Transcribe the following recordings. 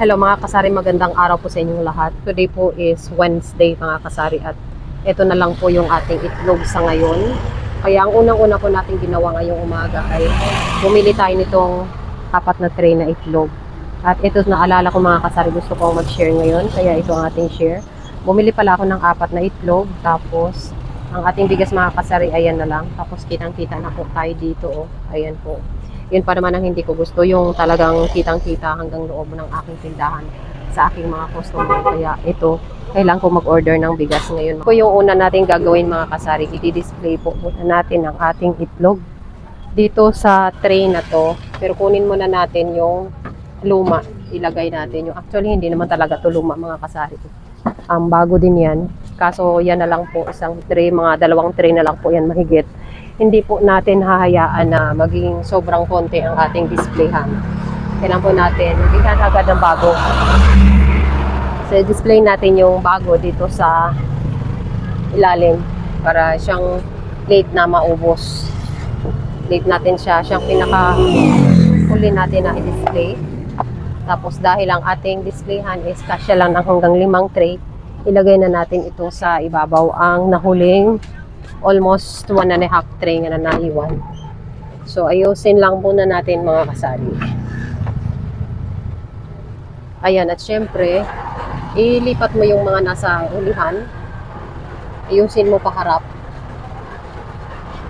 Hello mga kasari, magandang araw po sa inyong lahat. Today po is Wednesday mga kasari at ito na lang po yung ating itlog sa ngayon. Kaya ang unang-una po natin ginawa ngayong umaga ay bumili tayo nitong apat na tray na itlog. At ito naalala ko mga kasari, gusto ko mag-share ngayon. Kaya ito ang ating share. Bumili pala ako ng apat na itlog. Tapos ang ating bigas mga kasari, ayan na lang. Tapos kitang-kita na po tayo dito. Oh. Ayan po yun pa naman ang hindi ko gusto, yung talagang kitang-kita hanggang loob ng aking tindahan sa aking mga customer. Kaya ito, kailangan ko mag-order ng bigas ngayon. Ito yung una natin gagawin mga kasari, i-display po muna natin ang ating itlog dito sa tray na to. Pero kunin muna natin yung luma, ilagay natin yung actually hindi naman talaga to luma mga kasari. Ang bago din yan. Kaso yan na lang po isang tray, mga dalawang tray na lang po yan mahigit hindi po natin hahayaan na maging sobrang konti ang ating displayhan. Kailangan po natin bigyan agad ng bago. So, display natin yung bago dito sa ilalim para siyang late na maubos. Late natin siya. Siyang pinaka huli natin na i-display. Tapos dahil ang ating displayhan is kasya lang ng hanggang limang tray, ilagay na natin ito sa ibabaw ang nahuling almost one and a half tray nga na naiwan. So, ayusin lang muna natin mga kasari. Ayan, at syempre, ilipat mo yung mga nasa ulihan. Ayusin mo paharap.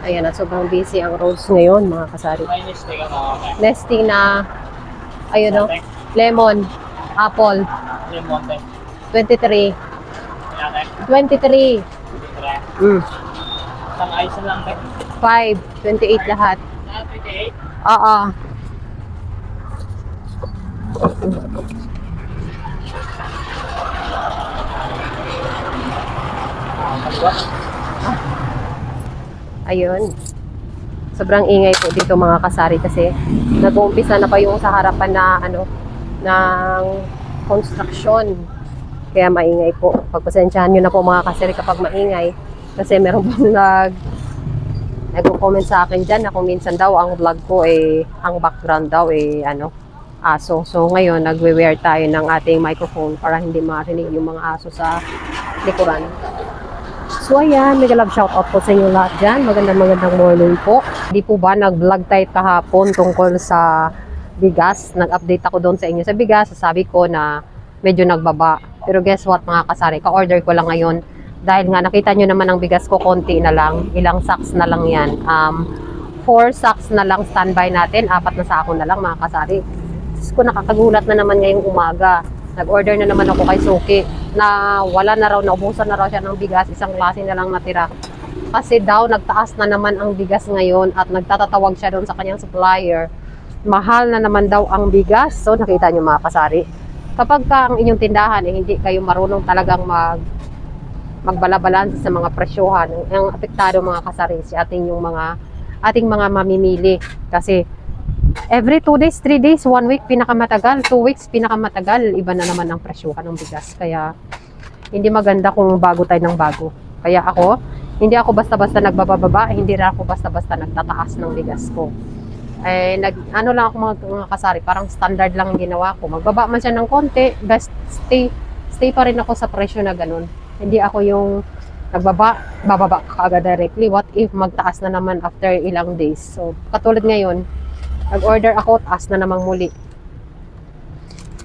Ayan, at sobrang busy ang roads ngayon, mga kasari. Nesting na, ayun o, lemon, apple, Lemon tayo. 23. Yan tayo. 23. Tara. Mm. Isang ayos na lang tayo. 5. 28 lahat. Ah, 28. Oo. Ayun. Sobrang ingay po dito mga kasari kasi nag-uumpisa na pa yung sa harapan na ano ng construction. Kaya maingay po. Pagpasensyahan nyo na po mga kasari kapag maingay. Kasi meron po nag nagko-comment sa akin dyan na kung minsan daw ang vlog ko eh ang background daw eh ano aso. So ngayon nagwe-wear tayo ng ating microphone para hindi marinig yung mga aso sa likuran. So ayan, mega love shoutout po sa inyo lahat dyan. Magandang magandang morning po. Di po ba nag-vlog tayo kahapon tungkol sa bigas? Nag-update ako doon sa inyo sa bigas. Sabi ko na medyo nagbaba. Pero guess what mga kasari, ka-order ko lang ngayon. Dahil nga nakita nyo naman ang bigas ko, konti na lang. Ilang sacks na lang yan. Um, four sacks na lang standby natin. Apat na sako na lang mga kasari. Diyos ko nakakagulat na naman ngayong umaga. Nag-order na naman ako kay Suki na wala na raw, naubusan na raw siya ng bigas, isang klase na lang natira. Kasi daw nagtaas na naman ang bigas ngayon at nagtatatawag siya doon sa kanyang supplier. Mahal na naman daw ang bigas. So nakita niyo mga kasari. Kapag ka ang inyong tindahan eh, hindi kayo marunong talagang mag magbalabalanse sa mga presyohan, ang apektado mga kasari si ating yung mga ating mga mamimili kasi every 2 days, 3 days, 1 week pinakamatagal, 2 weeks pinakamatagal, iba na naman ang presyohan ng bigas. Kaya hindi maganda kung bago tayo ng bago. Kaya ako, hindi ako basta-basta nagbababa, hindi rin ako basta-basta nagtataas ng bigas ko. Eh, nag, ano lang ako mga, mga kasari, parang standard lang ang ginawa ko. Magbaba man siya ng konti, best stay, stay pa rin ako sa presyo na ganun. Hindi ako yung nagbaba, bababa ka agad directly. What if magtaas na naman after ilang days? So, katulad ngayon, nag-order ako, taas na namang muli.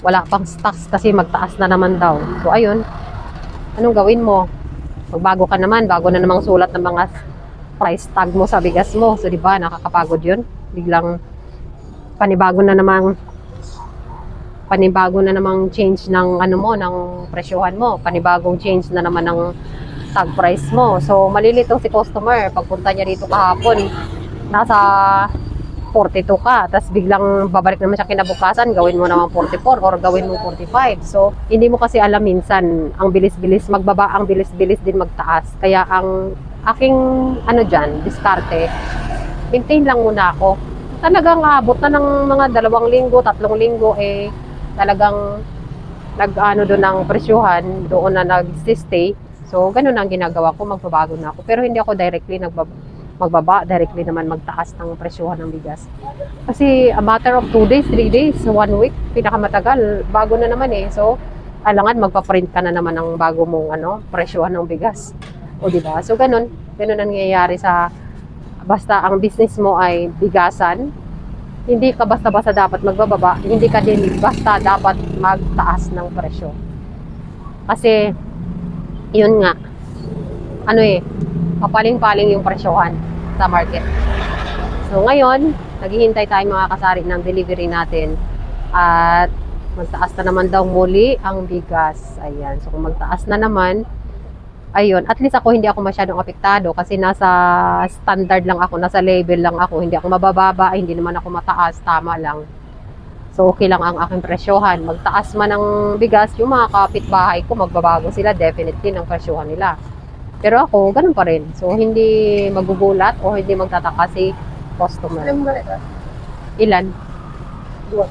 Wala pang stocks kasi magtaas na naman daw. So, ayun. Anong gawin mo? Magbago ka naman, bago na namang sulat ng mga price tag mo sa bigas mo. So, di ba, nakakapagod yun. Biglang panibago na namang panibago na namang change ng ano mo, ng presyohan mo. Panibagong change na naman ng tag price mo. So, malilito si customer. Pagpunta niya dito kahapon, nasa 42 ka, tapos biglang babalik naman siya kinabukasan, gawin mo naman 44 or gawin mo 45. So, hindi mo kasi alam minsan, ang bilis-bilis, magbaba, ang bilis-bilis din magtaas. Kaya ang aking, ano dyan, diskarte, maintain lang muna ako. Talagang abot na ng mga dalawang linggo, tatlong linggo, eh, talagang nag-ano doon ng presyuhan, doon na nag-stay. So, ganun ang ginagawa ko, magbabago na ako. Pero hindi ako directly nagbab magbaba, directly naman magtaas ng presyohan ng bigas. Kasi a matter of 2 days, 3 days, 1 week, pinakamatagal, bago na naman eh. So, alangan magpa-print ka na naman ng bago mong ano, presyohan ng bigas. O di ba? So ganun, ganun ang nangyayari sa basta ang business mo ay bigasan, hindi ka basta-basta dapat magbababa, hindi ka din basta dapat magtaas ng presyo. Kasi yun nga, ano eh, papaling-paling yung presyohan sa market. So ngayon, naghihintay tayo mga kasari ng delivery natin at magtaas na naman daw muli ang bigas. Ayan. So kung magtaas na naman, ayun, at least ako hindi ako masyadong apektado kasi nasa standard lang ako, nasa level lang ako, hindi ako mabababa, hindi naman ako mataas, tama lang. So okay lang ang aking presyohan. Magtaas man ng bigas, yung mga kapitbahay ko, magbabago sila definitely ng presyohan nila. Pero ako, ganun pa rin. So hindi magugulat o hindi magtataka si customer. Ilan? Dua.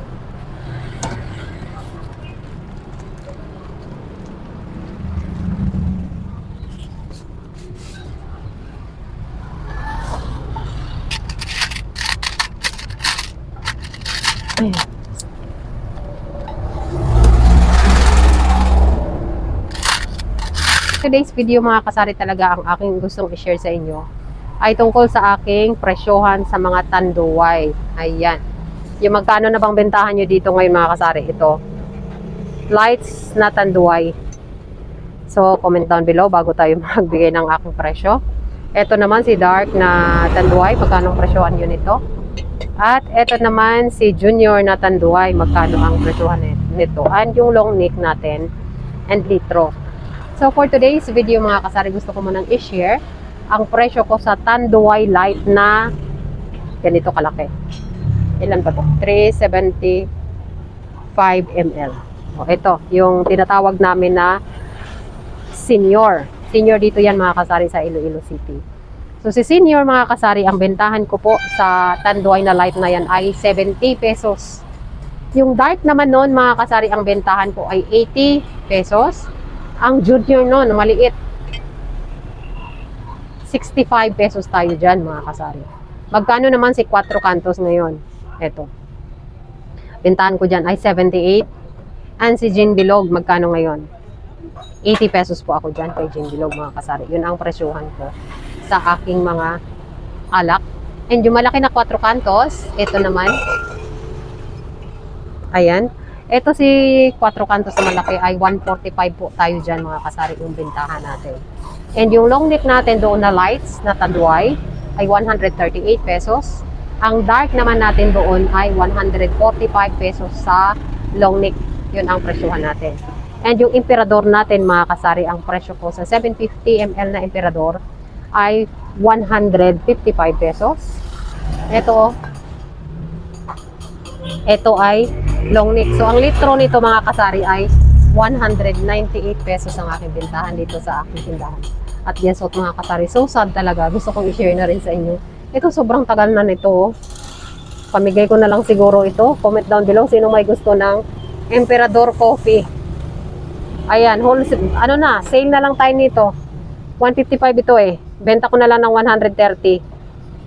Ayan. Today's video mga kasari talaga ang aking gustong i-share sa inyo ay tungkol sa aking presyohan sa mga tanduay. Ayan. Yung magkano na bang bentahan nyo dito ngayon mga kasari? Ito. Lights na tanduay. So, comment down below bago tayo magbigay ng aking presyo. Ito naman si dark na tanduay. Magkano ang presyohan nyo nito? At ito naman si Junior na tanduay, magkano ang presyohan nito. And yung long neck natin and litro. So for today's video mga kasari, gusto ko munang i-share ang presyo ko sa tanduay light na ganito kalaki. Ilan ba to? 375 ml. O ito, yung tinatawag namin na senior. Senior dito yan mga kasari sa Iloilo City. So si senior mga kasari, ang bentahan ko po sa tanduay na light na yan ay 70 pesos. Yung dark naman noon mga kasari, ang bentahan ko ay 80 pesos. Ang junior noon, maliit, 65 pesos tayo dyan mga kasari. Magkano naman si 4 kantos ngayon? Eto. Bentahan ko dyan ay 78. And si Gin Bilog, magkano ngayon? 80 pesos po ako dyan kay Gin Bilog mga kasari. Yun ang presyuhan ko sa aking mga alak. And yung malaki na 4 kantos, ito naman. Ayan. Ito si 4 kantos na malaki ay 145 po tayo dyan mga kasari yung bentahan natin. And yung long neck natin doon na lights na tanduay ay 138 pesos. Ang dark naman natin doon ay 145 pesos sa long neck. Yun ang presyuhan natin. And yung emperador natin mga kasari, ang presyo ko sa 750 ml na emperador ay 155 pesos. Ito, ito ay long neck. So, ang litro nito mga kasari ay 198 pesos ang aking bintahan dito sa aking tindahan. At yan, so mga kasari, so sad talaga. Gusto kong i-share na rin sa inyo. Ito, sobrang tagal na nito. oh. Pamigay ko na lang siguro ito. Comment down below sino may gusto ng Emperador Coffee. Ayan, whole, ano na, sale na lang tayo nito. 155 ito eh. Benta ko na lang ng 130.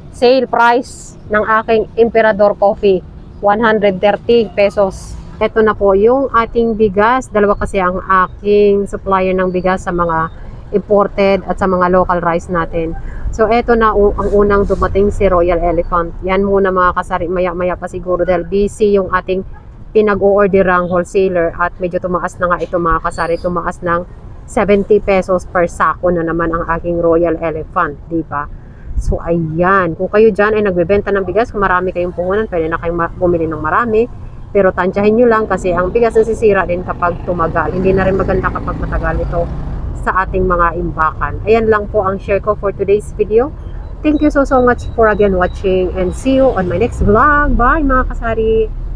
Sale price ng aking Emperador Coffee. 130 pesos. Ito na po yung ating bigas. Dalawa kasi ang aking supplier ng bigas sa mga imported at sa mga local rice natin. So, eto na ang unang dumating si Royal Elephant. Yan muna mga kasari, maya-maya pa siguro dahil busy yung ating pinag-o-orderang wholesaler at medyo tumaas na nga ito mga kasari, tumaas ng 70 pesos per sako na naman ang aking Royal Elephant, di ba? So, ayan. Kung kayo dyan ay nagbebenta ng bigas, kung marami kayong puhunan, pwede na kayong bumili ng marami. Pero tansyahin nyo lang kasi ang bigas nasisira din kapag tumagal. Hindi na rin maganda kapag matagal ito sa ating mga imbakan. Ayan lang po ang share ko for today's video. Thank you so so much for again watching and see you on my next vlog. Bye mga kasari!